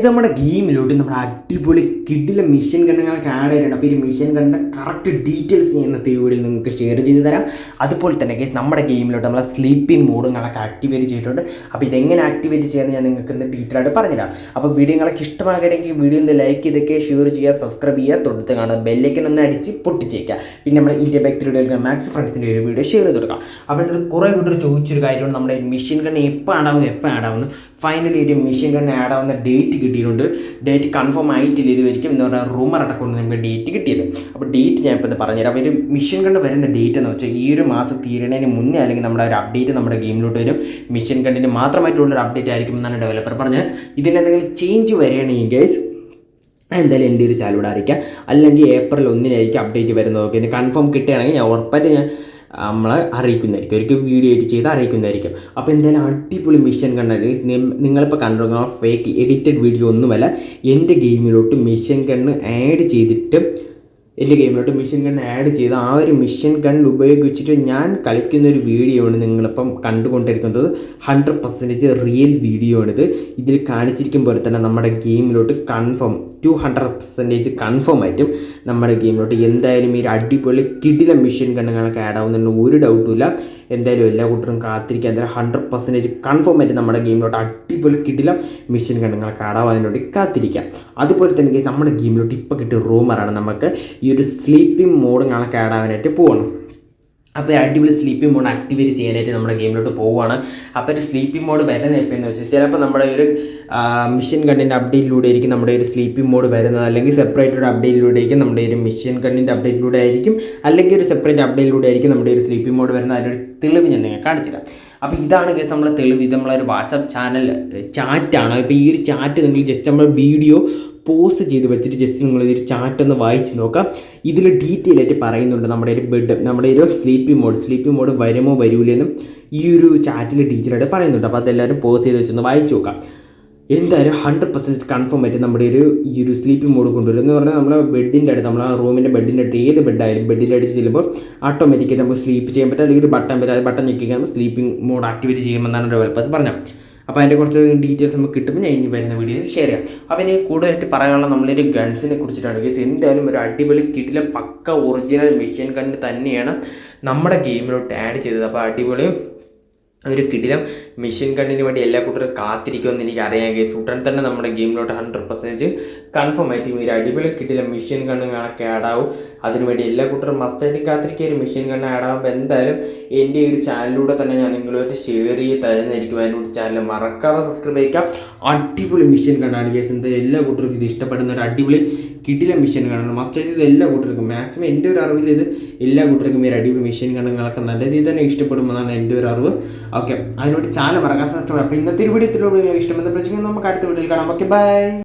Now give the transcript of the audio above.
നമ്മുടെ ഗെയിമിലോട്ട് നമ്മുടെ അടിപൊളി കിഡിലെ മിഷൻ ഗണ്ണുകളൊക്കെ ആഡ് ചെയ്തിട്ടുണ്ട്. അപ്പോൾ ഈ മിഷൻ ഗണ്ണിന്റെ കറക്റ്റ് ഡീറ്റെയിൽസ് ഞാൻ ഇന്നത്തെ വീഡിയോയിൽ നിങ്ങൾക്ക് ഷെയർ ചെയ്ത് തരാം. അതുപോലെ തന്നെ കേസ് നമ്മുടെ ഗെയിമിലോട്ട് നമ്മളെ സ്ലീപ്പിംഗ് മോഡുകളൊക്കെ ആക്ടിവേറ്റ് ചെയ്തിട്ടുണ്ട്. അപ്പോൾ ഇതെങ്ങനെ ആക്ടിവേറ്റ് ചെയ്യാമെന്ന് ഞാൻ നിങ്ങൾക്ക് ഇന്ന് ഡീറ്റെയിൽ പറഞ്ഞുതരാം. അപ്പോൾ വീഡിയോകളൊക്കെ ഇഷ്ടമാകണമെങ്കിൽ വീഡിയോ ഒന്ന് ലൈക്ക് ചെയ്തൊക്കെ ഷെയർ ചെയ്യുക സബ്സ്ക്രൈബ് ചെയ്യുക തൊടുത്ത് കാണുക ബെല്ലേക്കൻ ഒന്ന് അടിച്ച് പൊട്ടിച്ചേക്കുക. പിന്നെ നമ്മൾ ഇന്ത്യ ബാക്ക് വീഡിയോ മാക്സ് ഫ്രണ്ട്സിന്റെ ഒരു വീഡിയോ ഷെയർ ചെയ്ത് കൊടുക്കാം. അപ്പോൾ കുറേ കുറേ കൂട്ടർ ചോദിച്ചൊരു കാര്യമാണ് നമ്മുടെ മിഷൻ ഗണ്ണ് എപ്പോൾ ആടാവും എപ്പോൾ ആടാവുന്നു ഫൈനലി ഒരു മെഷീൻ ഗൺ ആഡ് ആവുന്ന ഡേറ്റ് കിട്ടിയിട്ടുണ്ട്. ഡേറ്റ് കൺഫേം ആയിട്ടില്ല ഇതുവരിക്കും എന്ന് പറഞ്ഞാൽ റൂമർ അടക്കമുണ്ട് നമുക്ക് ഡേറ്റ് കിട്ടിയത്. അപ്പോൾ ഡേറ്റ് ഞാൻ ഇപ്പോൾ ഇത് പറഞ്ഞുതരാം. അപ്പോൾ ഒരു മെഷീൻ ഗണ്ണ് വരുന്ന ഡേറ്റ് എന്ന് വെച്ചാൽ ഈ ഒരു മാസം തീരണേന് മുന്നേ അല്ലെങ്കിൽ നമ്മുടെ ഒരു അപ്ഡേറ്റ് നമ്മുടെ ഗെയിമിലോട്ട് വരും. മെഷീൻ ഗണ്ണിന് മാത്രമായിട്ടുള്ള ഒരു അപ്ഡേറ്റ് ആയിരിക്കും എന്നാണ് ഡെവലപ്പർ പറഞ്ഞത്. ഇതിന് എന്തെങ്കിലും ചേഞ്ച് വരികയാണെങ്കിൽ ഗൈസ് എന്തായാലും എന്റെ ഒരു ചാലൂടെ അറിയിക്കാം അല്ലെങ്കിൽ ഏപ്രിൽ ഒന്നിനായിരിക്കും അപ്ഡേറ്റ് വരുന്നത്. ഓക്കെ കൺഫേം കിട്ടുകയാണെങ്കിൽ ഞാൻ ഉറപ്പായിട്ട് ഞാൻ നമ്മളെ അറിയിക്കുന്നതായിരിക്കും. ഒരിക്കൽ വീഡിയോ എഡിറ്റ് ചെയ്ത് അറിയിക്കുന്നതായിരിക്കും. അപ്പോൾ എന്തായാലും അടിപൊളി മിഷൻ കണ്ണ് നിങ്ങളിപ്പോൾ കണ്ടിരുന്ന ഫേക്ക് എഡിറ്റഡ് വീഡിയോ ഒന്നുമല്ല എന്റെ ഗെയിമിലോട്ട് മിഷൻ കണ്ണ് ആഡ് ചെയ്തിട്ട് എന്റെ ഗെയിമിലോട്ട് മിഷൻ ഗൺ ആഡ് ചെയ്ത് ആ ഒരു മിഷൻ ഗൺ ഉപയോഗിച്ചിട്ട് ഞാൻ കളിക്കുന്ന ഒരു വീഡിയോ ആണ് നിങ്ങളിപ്പം കണ്ടുകൊണ്ടിരിക്കുന്നത്. ഹൺഡ്രഡ് പെർസെന്റേജ് റിയൽ വീഡിയോ ആണിത് ഇതിൽ കാണിച്ചിരിക്കും പോലെ തന്നെ നമ്മുടെ ഗെയിമിലോട്ട് confirm two hundred percentage confirm ആയിട്ടും നമ്മുടെ ഗെയിമിലോട്ട് എന്തായാലും ഈ ഒരു അടിപൊളി കിടില മിഷൻ ഗണ്ണുകളൊക്കെ ആഡ് ആവുന്നുണ്ട്. ഒരു ഡൗട്ടും ഇല്ല. എന്തായാലും എല്ലാ കൂട്ടരും കാത്തിരിക്കുക എന്തായാലും ഹൺഡ്രഡ് പെർസെന്റേജ് കൺഫേം ആയിട്ട് നമ്മുടെ ഗെയിമിലോട്ട് അടിപൊളി കിടില മിഷൻ ഗണ്ണുകളൊക്കെ ആഡ് ആവാൻ വേണ്ടി കാത്തിരിക്കാം. അതുപോലെ തന്നെ നമ്മുടെ ഗെയിമിലോട്ട് ഇപ്പോൾ കിട്ടിയ റൂമറാണ് നമുക്ക് ഈ ഒരു സ്ലീപ്പിംഗ് മോഡും കണക്ക് ആഡ് ആവാനായിട്ട് പോകണം അപ്പോൾ അടിപൊളി സ്ലീപ്പിംഗ് മോഡ് ആക്ടിവേറ്റ് ചെയ്യാനായിട്ട് നമ്മുടെ ഗെയിമിലോട്ട് പോവുകയാണ്. അപ്പോൾ ഒരു സ്ലീപ്പിംഗ് മോഡ് വരുന്നത് എപ്പോഴെന്ന് വെച്ചാൽ ചിലപ്പോൾ നമ്മുടെ ഒരു മിഷൻ കണ്ണിന്റെ അപ്ഡേറ്റിലൂടെ ആയിരിക്കും നമ്മുടെ ഒരു സ്ലീപ്പിംഗ് മോഡ് വരുന്നത്. അല്ലെങ്കിൽ സെപ്പറേറ്റ് ഒരു അപ്ഡേറ്റിലൂടെ ആയിരിക്കും നമ്മുടെ ഒരു മിഷൻ കണ്ണിന്റെ അപ്ഡേറ്റിലൂടെ ആയിരിക്കും. അല്ലെങ്കിൽ ഒരു സെപ്പറേറ്റ് അപ്ഡേറ്റിലൂടെ ആയിരിക്കും നമ്മുടെ ഒരു സ്ലീപ്പിംഗ് മോഡ് വരുന്നത്. അതിന്റെ ഒരു തെളിവ് ഞാൻ നിങ്ങൾ കാണിച്ചുതരാം. അപ്പോൾ ഇതാണ് കേസ് നമ്മൾ തെളിവ്. ഇത് നമ്മളൊരു വാട്സപ്പ് ചാനൽ ചാറ്റാണ് ഇപ്പോൾ ഈ ഒരു ചാറ്റ് നിങ്ങൾ ജസ്റ്റ് നമ്മൾ വീഡിയോ പോസ്റ്റ് ചെയ്ത് വെച്ചിട്ട് ജസ്റ്റ് നിങ്ങൾ ഇതൊരു ചാറ്റ് ഒന്ന് വായിച്ച് നോക്കാം. ഇതിൽ ഡീറ്റെയിൽ ആയിട്ട് പറയുന്നുണ്ട് നമ്മുടെ ഒരു ബെഡ് നമ്മുടെ ഒരു സ്ലീപ്പിംഗ് മോഡ് സ്ലീപ്പിംഗ് മോഡ് വരുമോ വരൂലെന്നും ഈ ഒരു ചാറ്റിൽ ഡീറ്റെയിൽ ആയിട്ട് പറയുന്നുണ്ട്. അപ്പോൾ അതെല്ലാവരും പോസ്റ്റ് ചെയ്ത് വെച്ചൊന്ന് വായിച്ച് നോക്കാം. എന്തായാലും ഹൺഡ്രഡ് പെർസെന്റ് കൺഫേം ആയിട്ട് നമ്മുടെ ഒരു ഈ ഒരു സ്ലീപ്പ് മോഡ് കൊണ്ടുവരും. എന്ന് പറഞ്ഞാൽ നമ്മളെ ബെഡിന്റെ അടുത്ത് നമ്മൾ ആ റൂമിന്റെ ബെഡിന്റെ അടുത്ത് ഏത് ബെഡായാലും ബെഡിന്റെ അടുത്ത് ചെല്ലുമ്പോൾ ഓട്ടോമാറ്റിക്കായി നമുക്ക് സ്ലീപ്പ് ചെയ്യാൻ പറ്റും. അല്ലെങ്കിൽ ഒരു ബട്ടൺ വരും അത് ബട്ടൺ ഞെക്കിക്കാൻ സ്ലീപ്പിംഗ് മോഡ് ആക്ടിവേറ്റ് ചെയ്യുമെന്നാണ് ഡെവലപ്പേഴ്സ് പറഞ്ഞത്. അപ്പോൾ അതിന്റെ കുറച്ച് ഡീറ്റെയിൽസ് നമുക്ക് കിട്ടുമ്പോൾ ഞാൻ ഇനി വരുന്ന വീഡിയോസ് ഷെയർ ചെയ്യാം. അപ്പോൾ ഇനി കൂടുതലായിട്ട് പറയാനുള്ള നമ്മളൊരു ഗൺസിനെ കുറിച്ചിട്ടാണ്. ഗസ് എന്തായാലും ഒരു അടിപൊളി കിട്ടിലെ പക്ക ഒറിജിനൽ മെഷീൻ ഗൺ തന്നെയാണ് നമ്മുടെ ഗെയിമിലോട്ട് ആഡ് ചെയ്തത്. അപ്പോൾ അടിപൊളി ഒരു കിടിലം മെഷീൻ ഗണ്ണിന് വേണ്ടി എല്ലാ കൂട്ടരും കാത്തിരിക്കുമെന്ന് എനിക്ക് അറിയാം കഴിയും ഉടൻ തന്നെ നമ്മുടെ ഗെയിമിലോട്ട് ഹൺഡ്രഡ് പെർസെന്റേജ് കൺഫേം ആയിട്ട് ഒരു അടിപൊളി കിടിലം മെഷീൻ ഗണ്ണുകളൊക്കെ ആഡ് ആവും. അതിനുവേണ്ടി എല്ലാ കൂട്ടരും മസ്റ്റായിട്ട് കാത്തിരിക്കുക. ഒരു മെഷീൻ ഗണ്ണ് ആഡ് ആകുമ്പോൾ എന്തായാലും എന്റെ ഈ ഒരു ചാനലിലൂടെ തന്നെ ഞാൻ നിങ്ങളുമായിട്ട് ഷെയർ ചെയ്ത് തരുന്നതായിരിക്കും. അതിനോട് ചാനൽ മറക്കാതെ സബ്സ്ക്രൈബ് ചെയ്യുക. അടിപൊളി മെഷീൻ ഗണ്ണാണ് കേസ് എന്തായാലും എല്ലാ കൂട്ടർക്കും ഇത് ഇഷ്ടപ്പെടുന്ന ഒരു അടിപൊളി കിടിലം മെഷീൻ ഗണ്ണാണ് മാസ്റ്റർ ഇത് എല്ലാ കൂട്ടർക്കും. മാക്സിമം എന്റെ ഒരു അറിവിൽ ഇത് എല്ലാ കൂട്ടർക്കും ഈ അടിപൊളി മെഷീൻ ഗണ്ണുകളൊക്കെ നല്ല രീതിയിൽ തന്നെ ഇഷ്ടപ്പെടുമെന്നാണ് എന്റെ ഒരു അറിവ്. ഓക്കെ അതിനോട് ചാനൽ പറയാൻ സാധിക്കും അപ്പോൾ ഇന്നത്തെ ഒരു വീഡിയോ ഇത്രയും ഇഷ്ടമെന്ന് പ്രശ്നം നമുക്ക് അടുത്ത വീഡിയോയിൽ കാണാം. Okay bye